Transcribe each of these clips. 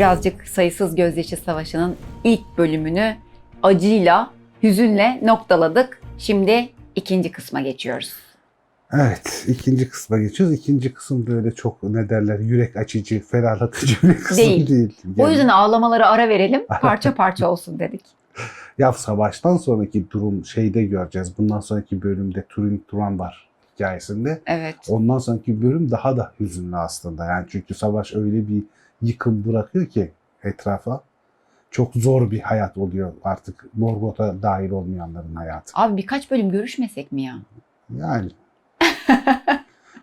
birazcık sayısız gözyaşı savaşının ilk bölümünü acıyla, hüzünle noktaladık. Şimdi ikinci kısma geçiyoruz. Evet, ikinci kısma geçiyoruz. İkinci kısım böyle çok ne derler yürek açıcı, ferahlatıcı bir kısım Değil. değil. O Yani, yüzden ağlamalara ara verelim, parça parça olsun dedik. ya savaştan sonraki durum şeyde göreceğiz. Bundan sonraki bölümde Turing Turan var hikayesinde. Evet. Ondan sonraki bölüm daha da hüzünlü aslında. Yani çünkü savaş öyle bir yıkım bırakıyor ki etrafa. Çok zor bir hayat oluyor artık Morgoth'a dahil olmayanların hayatı. Abi birkaç bölüm görüşmesek mi ya? Yani.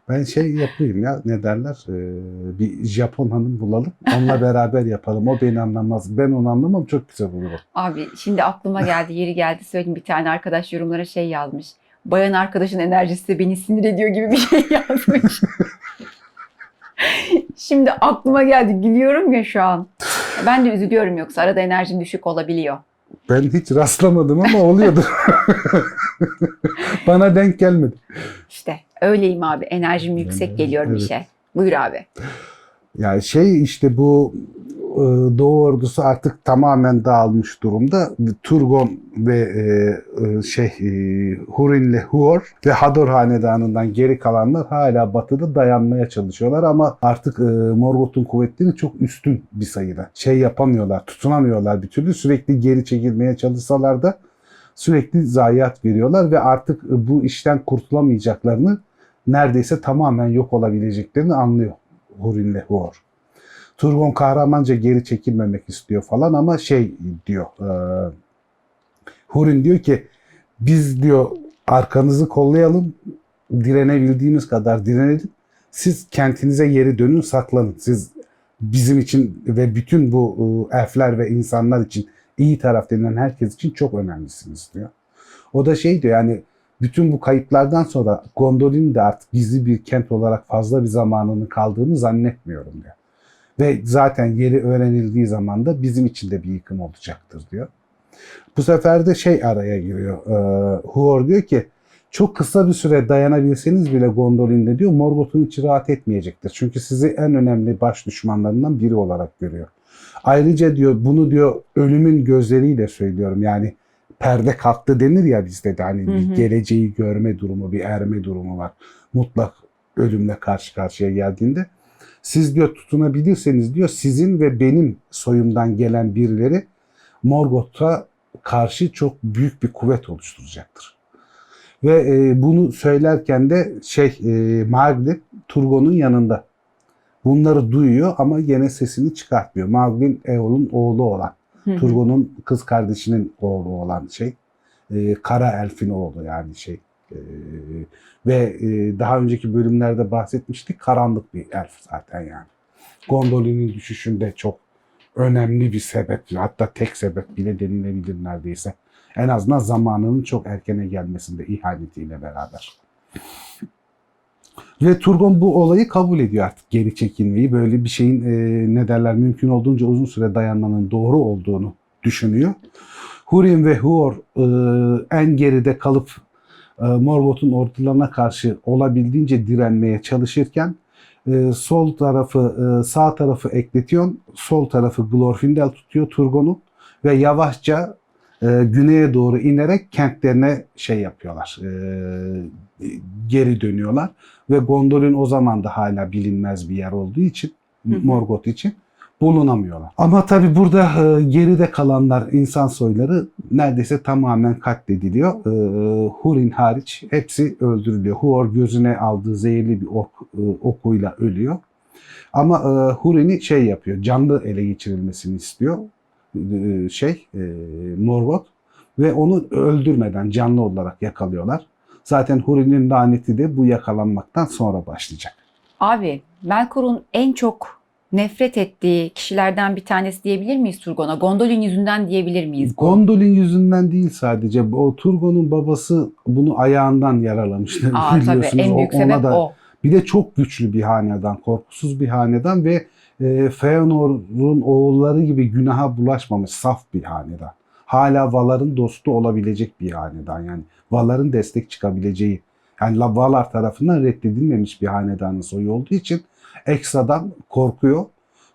ben şey yapayım ya ne derler ee, bir Japon hanım bulalım onunla beraber yapalım o beni anlamaz ben onu anlamam çok güzel olur. Abi şimdi aklıma geldi, yeri geldi söyleyeyim bir tane arkadaş yorumlara şey yazmış. Bayan arkadaşın enerjisi beni sinir ediyor gibi bir şey yazmış. Şimdi aklıma geldi, gülüyorum ya şu an. Ben de üzülüyorum yoksa arada enerjim düşük olabiliyor. Ben hiç rastlamadım ama oluyordu. Bana denk gelmedi. İşte öyleyim abi, enerjim yüksek geliyor bir evet. şey. Buyur abi. Yani şey işte bu Doğu ordusu artık tamamen dağılmış durumda. Turgon ve e, e, şey e, Hurin'le Huor ve Hador hanedanından geri kalanlar hala batıda dayanmaya çalışıyorlar ama artık e, Morgoth'un kuvvetleri çok üstün bir sayıda. Şey yapamıyorlar, tutunamıyorlar bir türlü. Sürekli geri çekilmeye çalışsalar da sürekli zayiat veriyorlar ve artık e, bu işten kurtulamayacaklarını neredeyse tamamen yok olabileceklerini anlıyor Hurin'le Huor. Turgon kahramanca geri çekilmemek istiyor falan ama şey diyor. E, Hurin diyor ki biz diyor arkanızı kollayalım direnebildiğimiz kadar direnelim. Siz kentinize geri dönün saklanın. Siz bizim için ve bütün bu e, elfler ve insanlar için iyi taraf denilen herkes için çok önemlisiniz diyor. O da şey diyor yani bütün bu kayıplardan sonra Gondolin de artık gizli bir kent olarak fazla bir zamanının kaldığını zannetmiyorum diyor. Ve zaten yeri öğrenildiği zaman da bizim için de bir yıkım olacaktır diyor. Bu sefer de şey araya giriyor. E, Huor diyor ki çok kısa bir süre dayanabilseniz bile Gondolin'de diyor Morgoth'un içi rahat etmeyecektir. Çünkü sizi en önemli baş düşmanlarından biri olarak görüyor. Ayrıca diyor bunu diyor ölümün gözleriyle söylüyorum. Yani perde kalktı denir ya bizde de hani Hı bir hı. geleceği görme durumu, bir erme durumu var. Mutlak ölümle karşı karşıya geldiğinde siz diyor tutunabilirseniz diyor sizin ve benim soyumdan gelen birileri Morgoth'a karşı çok büyük bir kuvvet oluşturacaktır. Ve e, bunu söylerken de şey e, Marglit Turgon'un yanında. Bunları duyuyor ama gene sesini çıkartmıyor. Marglit Eol'un oğlu olan. Turgon'un kız kardeşinin oğlu olan şey. e, Kara Elf'in oğlu yani şey. E, ve e, daha önceki bölümlerde bahsetmiştik karanlık bir elf zaten yani. Gondolin'in düşüşünde çok önemli bir sebep hatta tek sebep bile denilebilir neredeyse. En azından zamanının çok erkene gelmesinde ihanetiyle beraber. Ve Turgon bu olayı kabul ediyor artık geri çekilmeyi. Böyle bir şeyin e, ne derler mümkün olduğunca uzun süre dayanmanın doğru olduğunu düşünüyor. Hurin ve Huor e, en geride kalıp Morgoth'un ordularına karşı olabildiğince direnmeye çalışırken e, sol tarafı e, sağ tarafı Ekletion, sol tarafı Glorfindel tutuyor Turgon'u ve yavaşça e, güneye doğru inerek kentlerine şey yapıyorlar. e, geri dönüyorlar ve Gondolin o zaman da hala bilinmez bir yer olduğu için. Morgoth için bulunamıyorlar. Ama tabi burada e, geride kalanlar insan soyları neredeyse tamamen katlediliyor. E, Hurin hariç hepsi öldürülüyor. Huor gözüne aldığı zehirli bir ok, e, okuyla ölüyor. Ama Hurin'i şey yapıyor, canlı ele geçirilmesini istiyor şey Morgoth ve onu öldürmeden canlı olarak yakalıyorlar. Zaten Hurin'in laneti de bu yakalanmaktan sonra başlayacak. Abi Melkor'un en çok nefret ettiği kişilerden bir tanesi diyebilir miyiz Turgon'a? Gondolin yüzünden diyebilir miyiz? bu? Gondolin yüzünden değil sadece. O Turgon'un babası bunu ayağından yaralamıştı. Aa tabii biliyorsunuz. en büyük O- ona sebep da- o. Bir de çok güçlü bir hanedan, korkusuz bir hanedan ve e, Feanor'un oğulları gibi günaha bulaşmamış saf bir hanedan. Hala Valar'ın dostu olabilecek bir hanedan. Yani Valar'ın destek çıkabileceği, yani La- Valar tarafından reddedilmemiş bir hanedanın soyu olduğu için ekstradan korkuyor.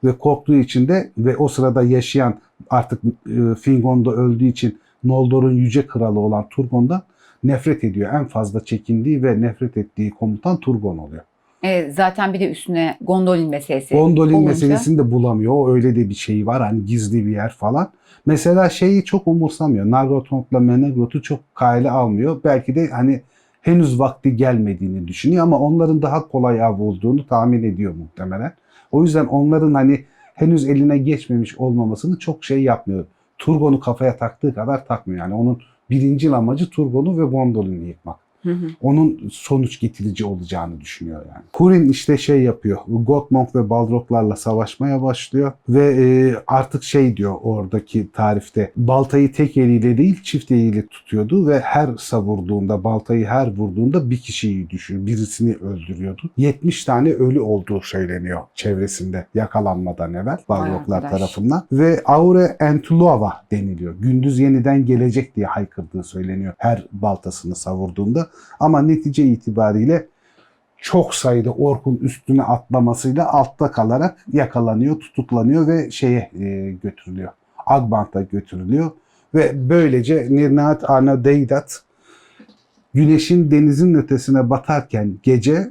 ve korktuğu için de ve o sırada yaşayan artık e, Fingon'da öldüğü için Noldor'un yüce kralı olan Turgon'dan nefret ediyor. En fazla çekindiği ve nefret ettiği komutan Turgon oluyor. E, zaten bir de üstüne Gondolin meselesi. Gondolin olunca- meselesini de bulamıyor. O öyle de bir şey var. Hani gizli bir yer falan. Mesela şeyi çok umursamıyor. Nargothrond'la Menegroth'u çok kale almıyor. Belki de hani henüz vakti gelmediğini düşünüyor ama onların daha kolay av olduğunu tahmin ediyor muhtemelen. O yüzden onların hani henüz eline geçmemiş olmamasını çok şey yapmıyor. Turgon'u kafaya taktığı kadar takmıyor. Yani onun birinci amacı Turgon'u ve Gondolin'i yıkmak Hı hı. onun sonuç getirici olacağını düşünüyor yani. Hurin işte şey yapıyor. Gottmog ve Balroglarla savaşmaya başlıyor ve e, artık şey diyor oradaki tarifte baltayı tek eliyle değil çift eliyle tutuyordu ve her savurduğunda baltayı her vurduğunda bir kişiyi düşür, birisini öldürüyordu. 70 tane ölü olduğu söyleniyor çevresinde yakalanmadan evvel Balroglar tarafından ve Aure Entulova deniliyor. Gündüz yeniden gelecek diye haykırdığı söyleniyor her baltasını savurduğunda. Ama netice itibariyle çok sayıda orkun üstüne atlamasıyla altta kalarak yakalanıyor, tutuklanıyor ve şeye e, götürülüyor. Agbant'a götürülüyor ve böylece Nirnaat Arna Deydat güneşin denizin ötesine batarken gece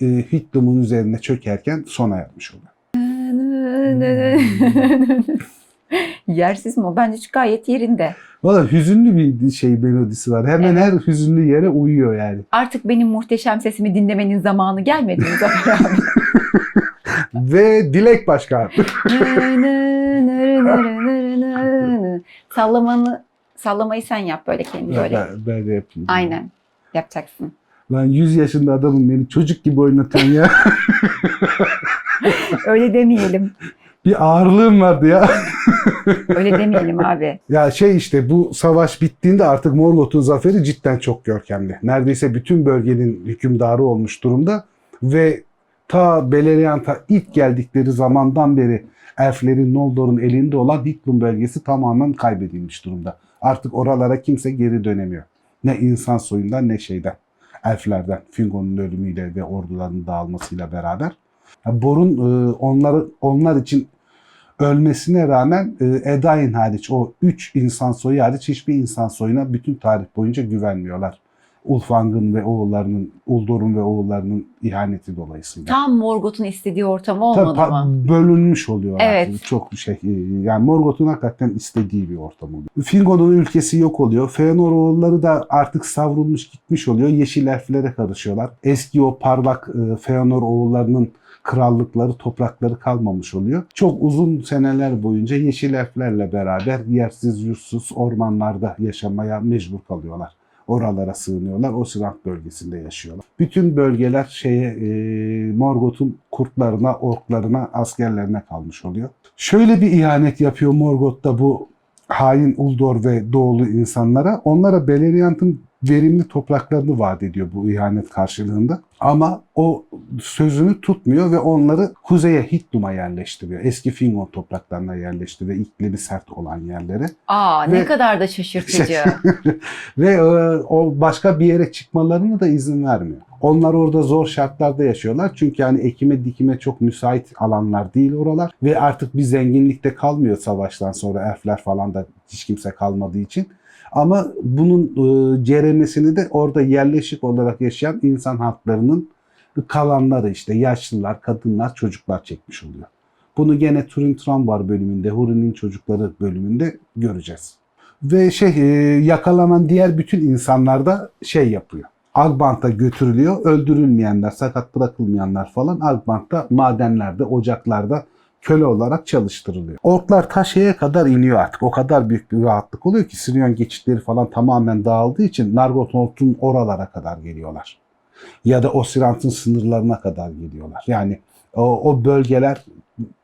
e, Hittum'un üzerine çökerken sona ermiş oluyor. Yersiz mi? Bence gayet yerinde. Valla hüzünlü bir şey melodisi var. Hemen Evet. her hüzünlü yere uyuyor yani. Artık benim muhteşem sesimi dinlemenin zamanı gelmedi mi Zafer abi? Ve Dilek Başkan. Sallamanı, sallamayı sen yap böyle kendi böyle. Ben, ben de yapayım. Aynen. Yapacaksın. Lan 100 yaşında adamım beni çocuk gibi oynatan ya. Öyle demeyelim. bir ağırlığım vardı ya. Öyle demeyelim abi. ya şey işte bu savaş bittiğinde artık Morgoth'un zaferi cidden çok görkemli. Neredeyse bütün bölgenin hükümdarı olmuş durumda ve ta Beleriand'a ilk geldikleri zamandan beri elflerin Noldor'un elinde olan Hithlum bölgesi tamamen kaybedilmiş durumda. Artık oralara kimse geri dönemiyor. Ne insan soyundan ne şeyden. Elflerden. Fingon'un ölümüyle ve ordularının dağılmasıyla beraber. Bor'un e, onları onlar için ölmesine rağmen e, Edain hariç o üç insan soyu hariç hiçbir insan soyuna bütün tarih boyunca güvenmiyorlar. Ulfang'ın ve oğullarının, Uldor'un ve oğullarının ihaneti dolayısıyla. Tam Morgoth'un istediği ortam Tabii olmadı pa- mı? bölünmüş oluyor. Evet. artık. Çok şey e, yani Morgoth'un hakikaten istediği bir ortam oluyor. Fingon'un ülkesi yok oluyor. Feanor oğulları da artık savrulmuş gitmiş oluyor. Yeşil elflere karışıyorlar. Eski o parlak e, Feanor oğullarının krallıkları, toprakları kalmamış oluyor. Çok uzun seneler boyunca yeşil elflerle beraber yersiz yursuz ormanlarda yaşamaya mecbur kalıyorlar. Oralara sığınıyorlar. O Sirant bölgesinde yaşıyorlar. Bütün bölgeler şeye e, Morgoth'un kurtlarına, orklarına, askerlerine kalmış oluyor. Şöyle bir ihanet yapıyor Morgoth da bu hain Uldor ve Doğulu insanlara. Onlara Beleriand'ın verimli topraklarını vaat ediyor bu ihanet karşılığında. Ama o sözünü tutmuyor ve onları kuzeye Hittum'a yerleştiriyor. Eski Fingon topraklarına yerleştiriyor. iklimi sert olan yerlere. Aa Ve- ne kadar da şaşırtıcı. Ve e, o başka bir yere çıkmalarına da izin vermiyor. Onlar orada zor şartlarda yaşıyorlar. Çünkü yani ekime dikime çok müsait alanlar değil oralar. Ve artık bir zenginlikte kalmıyor savaştan sonra elfler falan da hiç kimse kalmadığı için. Ama bunun e, ceremesini de orada yerleşik olarak yaşayan insan halklarının kalanları işte yaşlılar, kadınlar, çocuklar çekmiş oluyor. Bunu gene Turin Tramvar bölümünde, Hurin'in çocukları bölümünde göreceğiz. Ve şey e, yakalanan diğer bütün insanlar da şey yapıyor. Agbant'a götürülüyor. Öldürülmeyenler, sakat bırakılmayanlar falan Agbant'ta, madenlerde, ocaklarda köle olarak çalıştırılıyor. Orklar ta şeye kadar iniyor artık. O kadar büyük bir rahatlık oluyor ki Sirion geçitleri falan tamamen dağıldığı için Nargothrond'un oralara kadar geliyorlar. Ya da Osirant'ın sınırlarına kadar geliyorlar. Yani o, o bölgeler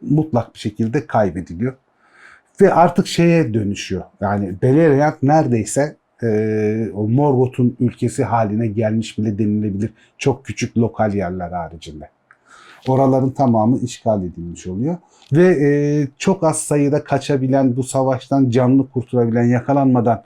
mutlak bir şekilde kaybediliyor. Ve artık şeye dönüşüyor. Yani Beleriand neredeyse e, o Morgoth'un ülkesi haline gelmiş bile denilebilir. Çok küçük lokal yerler haricinde. Oraların tamamı işgal edilmiş oluyor. Ve e, çok az sayıda kaçabilen, bu savaştan canlı kurtulabilen, yakalanmadan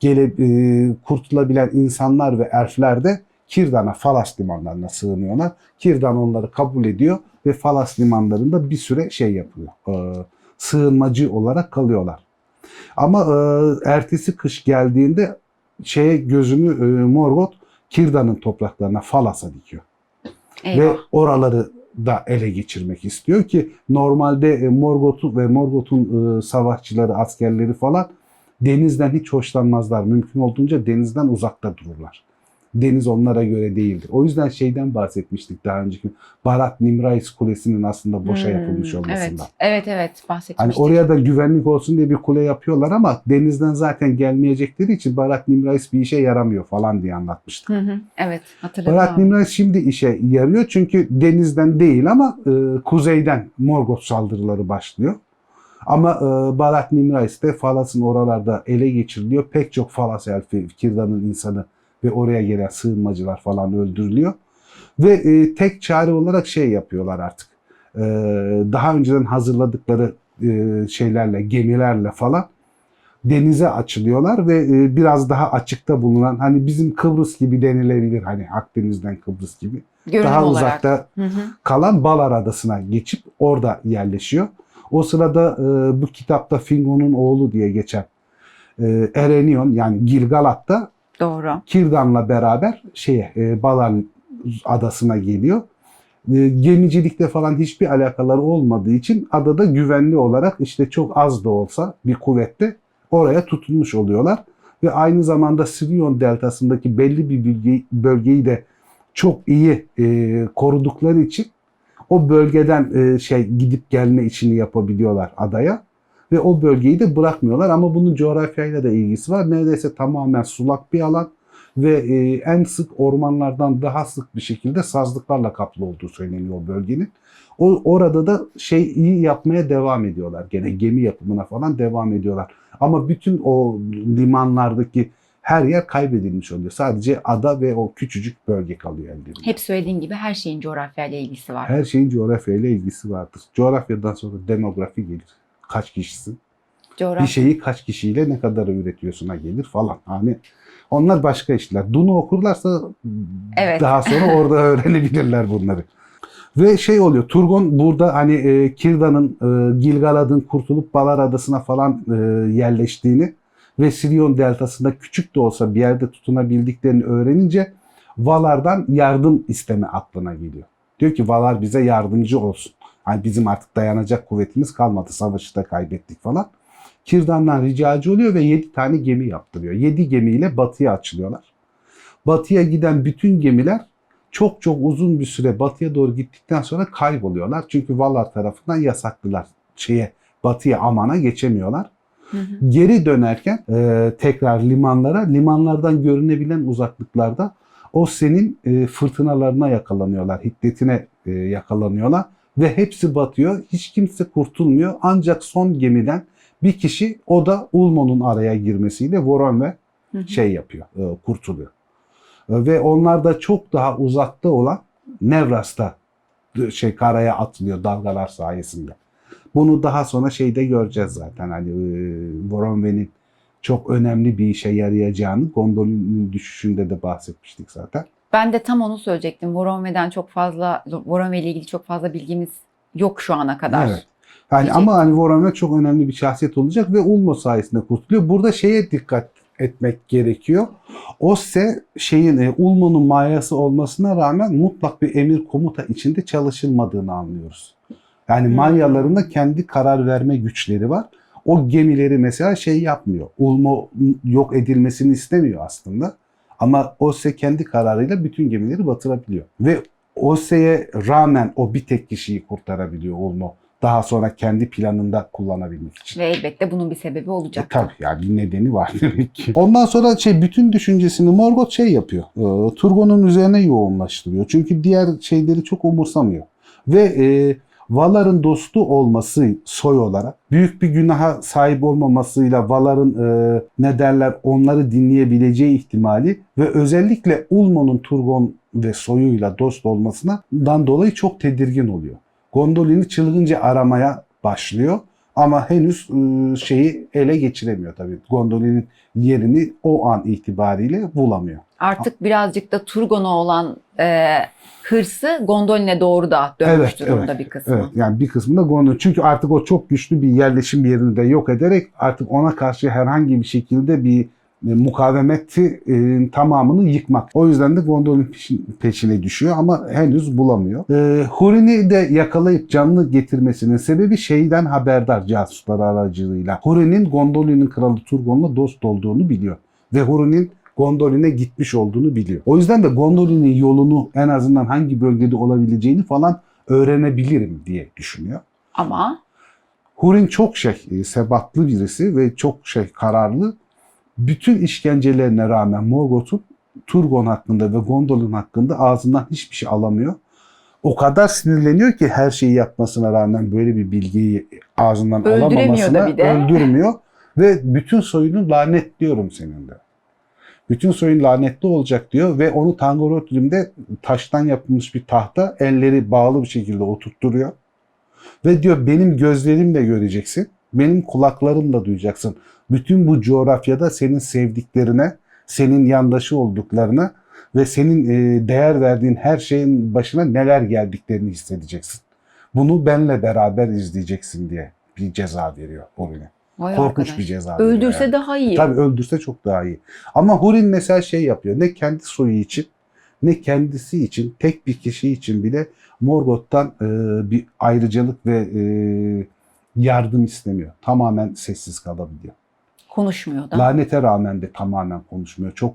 gelip e, kurtulabilen insanlar ve elfler de Kirdan'a, Falas limanlarına sığınıyorlar. Kirdan onları kabul ediyor ve Falas limanlarında bir süre şey yapıyor. e, sığınmacı olarak kalıyorlar. Ama e, ertesi kış geldiğinde şeye gözünü e, Morgoth Kirdan'ın topraklarına Falas'a dikiyor. Eyvah. Ve oraları da ele geçirmek istiyor ki normalde e, Morgoth'u ve Morgoth'un e, savaşçıları, askerleri falan denizden hiç hoşlanmazlar. Mümkün olduğunca denizden uzakta dururlar. Deniz onlara göre değildir. O yüzden şeyden bahsetmiştik daha önceki. Barat Nimrais Kulesi'nin aslında boşa Hmm, yapılmış olmasından. Evet, evet, evet bahsetmiştik. Hani oraya da güvenlik olsun diye bir kule yapıyorlar ama denizden zaten gelmeyecekleri için Barat Nimrais bir işe yaramıyor falan diye anlatmıştık. Hı hı, evet, hatırladım. Barat. Nimrais şimdi işe yarıyor çünkü denizden değil ama e, kuzeyden Morgoth saldırıları başlıyor. Ama e, Barat Nimrais de Falas'ın oralarda ele geçiriliyor. Pek çok Falas elfi, Kirdan'ın insanı ve oraya gelen sığınmacılar falan öldürülüyor. Ve e, tek çare olarak şey yapıyorlar artık. E, daha önceden hazırladıkları e, şeylerle, gemilerle falan denize açılıyorlar ve e, biraz daha açıkta bulunan hani bizim Kıbrıs gibi denilebilir hani Akdeniz'den Kıbrıs gibi Görünüm daha olarak. uzakta Hı hı. kalan Balar Adası'na geçip orada yerleşiyor. O sırada e, bu kitapta Fingon'un oğlu diye geçen e, Erenion yani Gilgalad da Doğru. Kirdan'la beraber şeye e, Balar Adası'na geliyor. E, gemicilikle falan hiçbir alakaları olmadığı için adada güvenli olarak işte çok az da olsa bir kuvvette oraya tutunmuş oluyorlar. Ve aynı zamanda Sirion deltasındaki belli bir bölgeyi, bölgeyi de çok iyi e, korudukları için o bölgeden e, şey gidip gelme işini yapabiliyorlar adaya ve o bölgeyi de bırakmıyorlar ama bunun coğrafyayla da ilgisi var. Neredeyse tamamen sulak bir alan ve e, en sık ormanlardan daha sık bir şekilde sazlıklarla kaplı olduğu söyleniyor o bölgenin. O orada da şey iyi yapmaya devam ediyorlar. Gene gemi yapımına falan devam ediyorlar. Ama bütün o limanlardaki her yer kaybedilmiş oluyor. Sadece ada ve o küçücük bölge kalıyor ellerinde. Hep söylediğin gibi her şeyin coğrafyayla ilgisi var. Her şeyin coğrafyayla ilgisi vardır. Coğrafyadan sonra demografi gelir. Kaç kişisin? Coğrafya. Bir şeyi kaç kişiyle ne kadar üretiyorsun'a gelir falan. Hani onlar başka işler. Dunu okurlarsa Evet. daha sonra orada öğrenebilirler bunları. Ve şey oluyor. Turgon burada hani e, Kirdan'ın, e, Gilgalad'ın kurtulup Balar Adası'na falan e, yerleştiğini ve Sirion deltasında küçük de olsa bir yerde tutunabildiklerini öğrenince Valar'dan yardım isteme aklına geliyor. Diyor ki Valar bize yardımcı olsun. Hani bizim artık dayanacak kuvvetimiz kalmadı. Savaşı da kaybettik falan. Kirdan'dan ricacı oluyor ve 7 tane gemi yaptırıyor. 7 gemiyle batıya açılıyorlar. Batıya giden bütün gemiler çok çok uzun bir süre batıya doğru gittikten sonra kayboluyorlar. Çünkü Valar tarafından yasaklılar. Şeye, batıya Aman'a geçemiyorlar. Hı hı. Geri dönerken e, tekrar limanlara, limanlardan görünebilen uzaklıklarda o senin e, fırtınalarına yakalanıyorlar, hiddetine e, yakalanıyorlar ve hepsi batıyor. Hiç kimse kurtulmuyor. Ancak son gemiden bir kişi o da Ulmo'nun araya girmesiyle Voron ve Hı hı. şey yapıyor, e, kurtuluyor. E, Ve onlar da çok daha uzakta olan Nevras'ta e, şey karaya atılıyor dalgalar sayesinde. Bunu daha sonra şeyde göreceğiz zaten hani e, Voronve'nin çok önemli bir işe yarayacağını Gondolin'in düşüşünde de bahsetmiştik zaten. Ben de tam onu söyleyecektim. Voronve'den çok fazla, Voronve ile ilgili çok fazla bilgimiz yok şu ana kadar. Evet. Yani ama hani Voronve çok önemli bir şahsiyet olacak ve Ulmo sayesinde kurtuluyor. Burada şeye dikkat etmek gerekiyor. Osse şeyin e, Ulmo'nun mayası olmasına rağmen mutlak bir emir komuta içinde çalışılmadığını anlıyoruz. Yani Hmm. Manyaların da kendi karar verme güçleri var. O gemileri mesela şey yapmıyor. Ulmo yok edilmesini istemiyor aslında. Ama Osse kendi kararıyla bütün gemileri batırabiliyor. Ve Osse'ye rağmen o bir tek kişiyi kurtarabiliyor Ulmo. Daha sonra kendi planında kullanabilmek için. Ve elbette bunun bir sebebi E, olacak. tabii yani bir nedeni var demek ki. Ondan sonra şey bütün düşüncesini Morgoth şey yapıyor. E, Turgon'un üzerine yoğunlaştırıyor. Çünkü diğer şeyleri çok umursamıyor. Ve e, Valar'ın dostu olması soy olarak büyük bir günaha sahip olmamasıyla Valar'ın e, ne derler onları dinleyebileceği ihtimali ve özellikle Ulmo'nun Turgon ve soyuyla dost olmasından dolayı çok tedirgin oluyor. Gondolin'i çılgınca aramaya başlıyor. Ama henüz e, şeyi ele geçiremiyor tabii. Gondolin'in yerini o an itibariyle bulamıyor. Artık birazcık da Turgon'a olan e, hırsı Gondolin'e doğru da dönmüş Evet, durumda evet, bir kısmı. Evet yani bir kısmında Gondol. Çünkü artık o çok güçlü bir yerleşim yerini de yok ederek artık ona karşı herhangi bir şekilde bir mukavemeti e, tamamını yıkmak. O yüzden de Gondolin peşin- peşine düşüyor ama henüz bulamıyor. E, Hurin'i de yakalayıp canlı getirmesinin sebebi şeyden haberdar casuslar aracılığıyla. Hurin'in Gondolin'in kralı Turgon'la dost olduğunu biliyor. Ve Hurin'in Gondolin'e gitmiş olduğunu biliyor. O yüzden de Gondolin'in yolunu en azından hangi bölgede olabileceğini falan öğrenebilirim diye düşünüyor. Ama Hurin çok şey, e, sebatlı birisi ve çok şey kararlı. Bütün işkencelerine rağmen Morgoth'un Turgon hakkında ve Gondolin hakkında ağzından hiçbir şey alamıyor. O kadar sinirleniyor ki her şeyi yapmasına rağmen böyle bir bilgiyi ağzından alamamasına öldürmüyor. Ve bütün soyunu lanetliyorum senin de. Bütün soyun lanetli olacak diyor ve onu Tangorotrim'de taştan yapılmış bir tahta elleri bağlı bir şekilde oturtturuyor. Ve diyor benim gözlerimle göreceksin, benim kulaklarımla duyacaksın. Bütün bu coğrafyada senin sevdiklerine, senin yandaşı olduklarına ve senin e, değer verdiğin her şeyin başına neler geldiklerini hissedeceksin. Bunu benle beraber izleyeceksin diye bir ceza veriyor Hurin'e. Vay Korkunç arkadaş. bir ceza. Öldürse yani. daha iyi. Tabii öldürse çok daha iyi. Ama Hurin mesela şey yapıyor. Ne kendi soyu için ne kendisi için tek bir kişi için bile Morgoth'tan e, bir ayrıcalık ve e, yardım istemiyor. Tamamen sessiz kalabiliyor. Konuşmuyor da. Lanete rağmen de tamamen konuşmuyor. Çok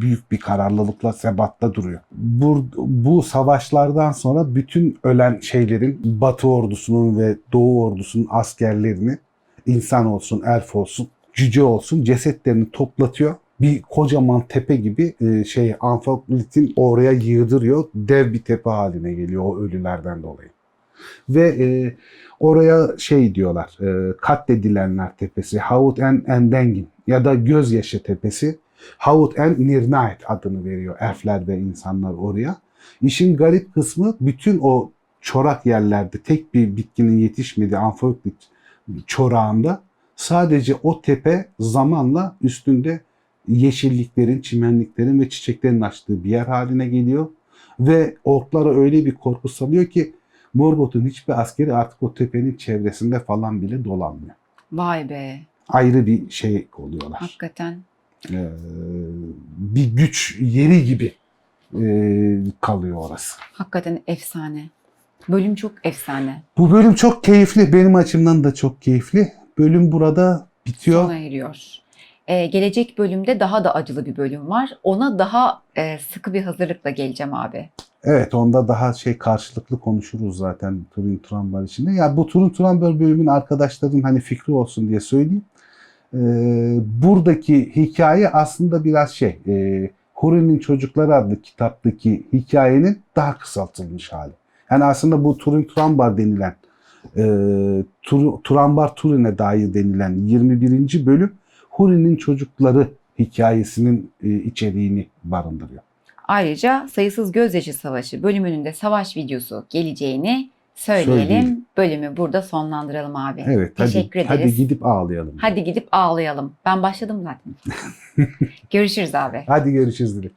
büyük bir kararlılıkla sebatta duruyor. Bu, bu savaşlardan sonra bütün ölen şeylerin Batı ordusunun ve Doğu ordusunun askerlerini insan olsun, elf olsun, cüce olsun cesetlerini toplatıyor. Bir kocaman tepe gibi e, şey Anfaklit'in oraya yığdırıyor. Dev bir tepe haline geliyor o ölülerden dolayı. Ve e, oraya şey diyorlar, e, katledilenler tepesi, Havut en Endengin ya da Gözyaşı tepesi, Havut en Nirnait adını veriyor elfler ve insanlar oraya. İşin garip kısmı bütün o çorak yerlerde tek bir bitkinin yetişmediği Anfaklit çorağında sadece o tepe zamanla üstünde yeşilliklerin, çimenliklerin ve çiçeklerin açtığı bir yer haline geliyor. Ve orklara öyle bir korku salıyor ki Morgoth'un hiçbir askeri artık o tepenin çevresinde falan bile dolanmıyor. Vay be. Ayrı bir şey oluyorlar. Hakikaten. Ee, bir güç yeri gibi e, kalıyor orası. Hakikaten efsane. Bölüm çok efsane. Bu bölüm çok keyifli. Benim açımdan da çok keyifli. Bölüm burada bitiyor. Sona eriyor. Ee, gelecek bölümde daha da acılı bir bölüm var. Ona daha e, sıkı bir hazırlıkla geleceğim abi. Evet onda daha şey karşılıklı konuşuruz zaten Turin Turambar içinde. Ya bu Turin Turambar bölümün arkadaşların hani fikri olsun diye söyleyeyim. Ee, buradaki hikaye aslında biraz şey e, Hurin'in Çocukları adlı kitaptaki hikayenin daha kısaltılmış hali. Yani aslında bu Turin Turambar denilen e, Tur, Turambar Turin'e dair denilen 21. bölüm Hurin'in Çocukları hikayesinin e, içeriğini barındırıyor. Ayrıca Sayısız Gözyaşı Savaşı bölümünün de savaş videosu geleceğini söyleyelim. Söyleyelim. Bölümü burada sonlandıralım abi. Evet Teşekkür hadi, ederiz. hadi gidip ağlayalım. Hadi gidip ağlayalım. Ben başladım zaten. Görüşürüz abi. Hadi görüşürüz Dilek.